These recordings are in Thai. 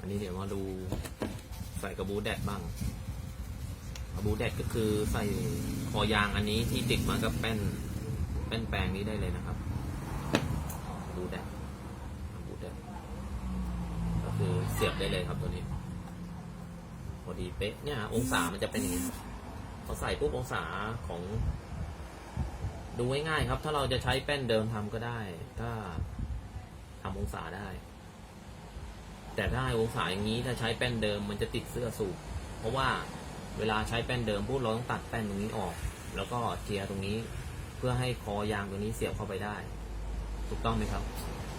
อันนี้เดี๋ยวมาดูใส่กระบูแดดบ้างกระบูแดดก็คือใส่คอยางอันนี้ที่ติดมากับแป้นแป้นแปลงนี้ได้เลยนะครับกระบูแดดกระบูแดดก็คือเสียบได้เลยครับตัวนี้พอดีเป๊ะเนี่ยองศามันจะเป็นอย่างนี้พอใส่ปุ๊บองศาของดูง่ายๆครับ ถ้าเราจะใช้แป้นเดิมทำก็ได้ ถ้าทำองศาได้ แต่ถ้าให้องศาอย่างนี้ถ้าใช้แป้นเดิมมันจะติดเสื้อสูบเพราะว่าเวลาใช้แป้นเดิมปุ๊บเราต้องตัดแป้นตรงนี้ออก แล้วก็เจียร์ตรงนี้เพื่อให้คอยางตรงนี้เสียบเข้าไปได้ ถูกต้องไหมครับ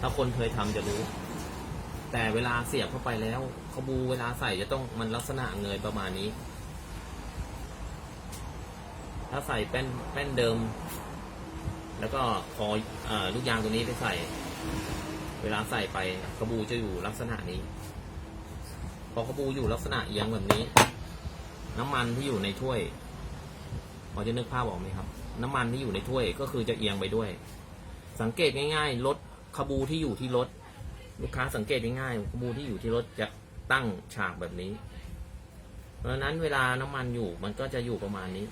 ถ้าคนเคยทำจะรู้ แต่เวลาเสียบเข้าไปแล้วขบูเวลาใส่จะต้องมันลักษณะเงยประมาณนี้ ถ้าใส่แป้นแป้นเดิม แล้วก็คอเออลูกยางตัวนี้ไปใส่ เวลาใส่ไปกระบูจะอยู่ลักษณะนี้ พอกระบูอยู่ลักษณะเอียงแบบนี้ น้ำมันที่อยู่ในถ้วยพอจะนึกภาพออกไหมครับ น้ำมันที่อยู่ในถ้วยก็คือจะเอียงไปด้วย สังเกตง่ายๆรถขบูที่อยู่ที่รถ ลูกค้าสังเกตง่ายๆขบูที่อยู่ที่รถจะตั้งฉากแบบนี้ เพราะฉะนั้นเวลาน้ำมันอยู่มันก็จะอยู่ประมาณนี้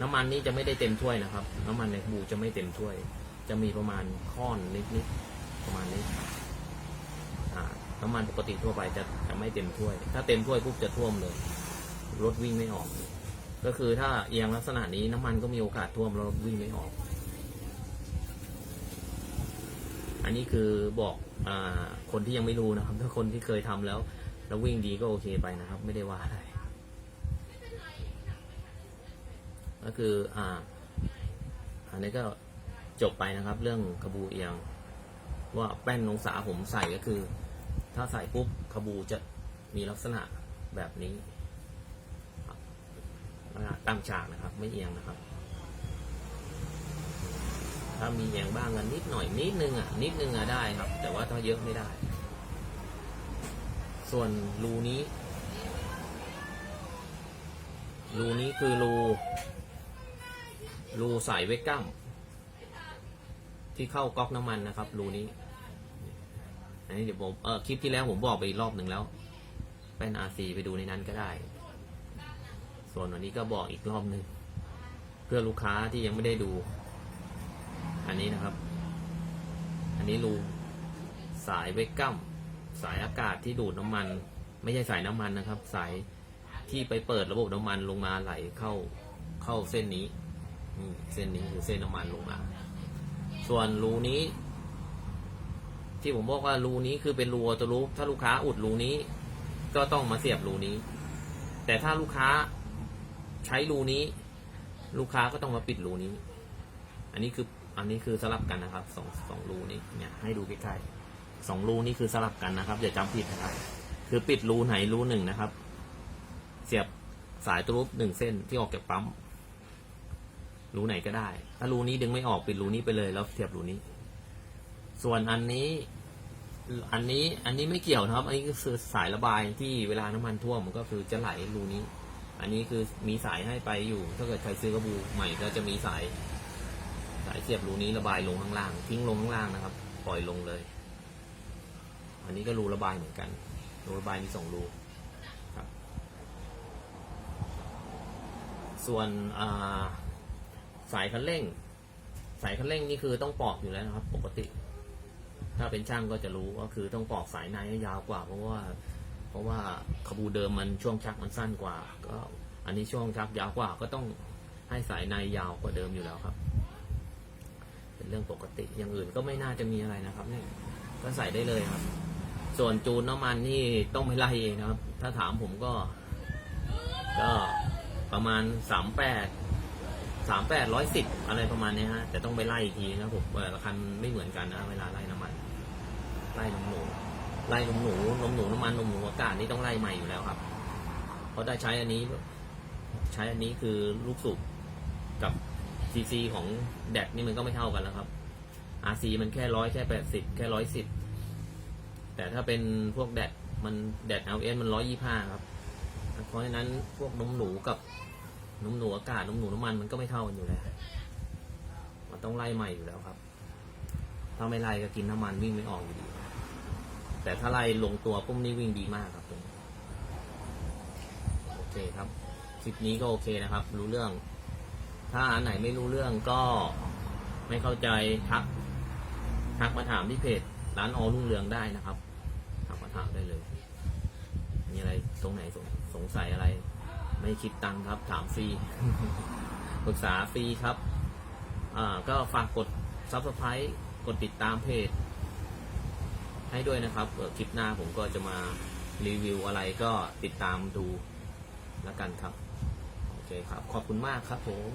น้ำมันนี้จะไม่ได้เต็มถ้วยนะครับ น้ำมันในขบูจะไม่เต็มถ้วย จะมีประมาณค่อนนิดๆ ประมาณนี้น้ำมันปกติทั่วไปจะจะไม่เต็มถ้วย ถ้าเต็มถ้วยปุ๊บจะท่วมเลยรถวิ่งไม่ออก ก็คือถ้าเอียงลักษณะนี้น้ำมันก็มีโอกาสท่วมรถวิ่งไม่ออก อันนี้คือบอกอคนที่ยังไม่รู้นะครับ ถ้าคนที่เคยทำแล้ว แล้ววิ่งดีก็โอเคไปนะครับ ไม่ได้ว่าอะไรก็คืออ่าอันนี้ก็จบไปนะครับ เรื่องขบูเอียง ว่าแป้นองศาผมใส่ก็คือ ถ้าใส่ปุ๊บขบูจะมีลักษณะแบบนี้ครับลักษณะตั้งฉากนะครับ ไม่เอียงนะครับ ถ้ามีเอียงบ้างกันนิดหน่อยนิดนึงอะนิดนึงอะได้ครับ แต่ว่าถ้าเยอะไม่ได้ ส่วนรูนี้รูนี้คือรูรูสายเวกัม ที่เข้าก๊อกน้ำมันนะครับรูนี้อันนี้เดี๋ยวผมเออคลิปที่แล้วผมบอกไปอีกรอบหนึ่งแล้วเป็น RC ไปดูในนั้นก็ได้ ส่วนวันนี้ก็บอกอีกรอบหนึ่งเพื่อลูกค้าที่ยังไม่ได้ดู อันนี้นะครับ อันนี้รูสายเวกกัมสายอากาศที่ดูดน้ำมัน ไม่ใช่สายน้ำมันนะครับ สายที่ไปเปิดระบบน้ำมันลงมาไหลเข้าเข้าเส้นนี้เส้นนี้คือเส้นน้ำมันลงมา ส่วนรูนี้ ที่ผมบอกว่ารูนี้คือเป็นรูออโตลูปถ้าลูกค้าอุดรูนี้ ก็ต้องมาเสียบรูนี้ แต่ถ้าลูกค้าใช้รูนี้ ลูกค้าก็ต้องมาปิดรูนี้ อันนี้คืออันนี้คือสลับกันนะครับสองสองรูนี้เนี่ยให้ดูใกล้ๆสองรูนี้คือสลับกันนะครับอย่าจำผิดนะครับ คือปิดรูไหนรูหนึ่งนะครับ เสียบสายตัวรูปหนึ่งเส้นที่ออกจากปั๊ม รูไหนก็ได้ ถ้ารูนี้ดึงไม่ออกปิดรูนี้ไปเลยแล้วเสียบรูนี้ ส่วนอันนี้ อันนี้อันนี้ไม่เกี่ยวนะครับ อันนี้คือสายระบายที่เวลาน้ำมันท่วมมันก็คือจะไหลรูนี้ อันนี้คือมีสายให้ไปอยู่ ถ้าเกิดใครซื้อกระบูใหม่ก็จะมีสาย สายเสียบรูนี้ระบายลงข้างล่าง ทิ้งลงข้างล่างนะครับ ปล่อยลงเลย อันนี้ก็รูระบายเหมือนกัน รูระบายมีสองรูส่วนอ่า สายคันเร่ง สายคันเร่งนี่คือต้องปอกอยู่แล้วนะครับ ปกติ ถ้าเป็นช่างก็จะรู้ก็คือต้องปอกสายในให้ยาวกว่า เพราะว่า เพราะว่าขบูเดิมมันช่วงชักมันสั้นกว่า ก็ อันนี้ช่วงชักยาวกว่า ก็ต้องให้สายในยาวกว่าเดิมอยู่แล้วครับ เป็นเรื่องปกติอย่างอื่นก็ไม่น่าจะมีอะไรนะครับเนี่ยก็ใส่ได้เลยครับ ส่วนจูนน้ำมันนี่ต้องไปไล่เองนะครับ ถ้าถามผมก็ ก็ประมาณสามแปด สามแปดร้อยสิบอะไรประมาณนี้ฮะ แต่ต้องไปไล่อีกทีนะครับผมแต่ละคันไม่เหมือนกันนะ เวลาไล่น้ำมัน ไล่นมหนู ไล่นมหนู นมหนูน้ำมันนมหนูอากาศนี่ต้องไล่ใหม่อยู่แล้วครับ เพราะถ้ใช้อันนี้ ใช้อันนี้คือลูกสูบกับซีซีของแดดนี่มันก็ไม่เท่ากันแล้วครับ RC มันแค่ร้อยแค่แปดสิบแค่ร้อยสิบ แต่ถ้าเป็นพวกแดดมันแดด LS มันร้อยยี่ห้าครับ เพราะฉะนั้นพวกนมหนูกับ นมหนูอากาศนมหนูน้ำมันมันก็ไม่เท่ากันอยู่แล้วมันต้องไล่ใหม่อยู่แล้วครับ ถ้าไม่ไล่ก็กินน้ำมันวิ่งไม่ออกอยู่ดี แต่ถ้าไล่ลงตัวปุ้มนี่วิ่งดีมากครับตรงโอเคครับคลิปนี้ก็โอเคนะครับ รู้เรื่อง ถ้าอันไหนไม่รู้เรื่องก็ไม่เข้าใจทักทักมาถามที่เพจร้านออรุ่งเรืองได้นะครับทักมาถามได้เลย มีอะไรตรงไหนสงสงสัยอะไร ไม่คิดตังค์ครับ ถามฟรีปรึกษาฟรีครับ อ่า ก็ฝากกด subscribe กดติดตามเพจ ให้ด้วยนะครับคลิปหน้าผมก็จะมารีวิวอะไรก็ติดตามดูแล้วกันครับ โอเคครับ ขอบคุณมากครับผม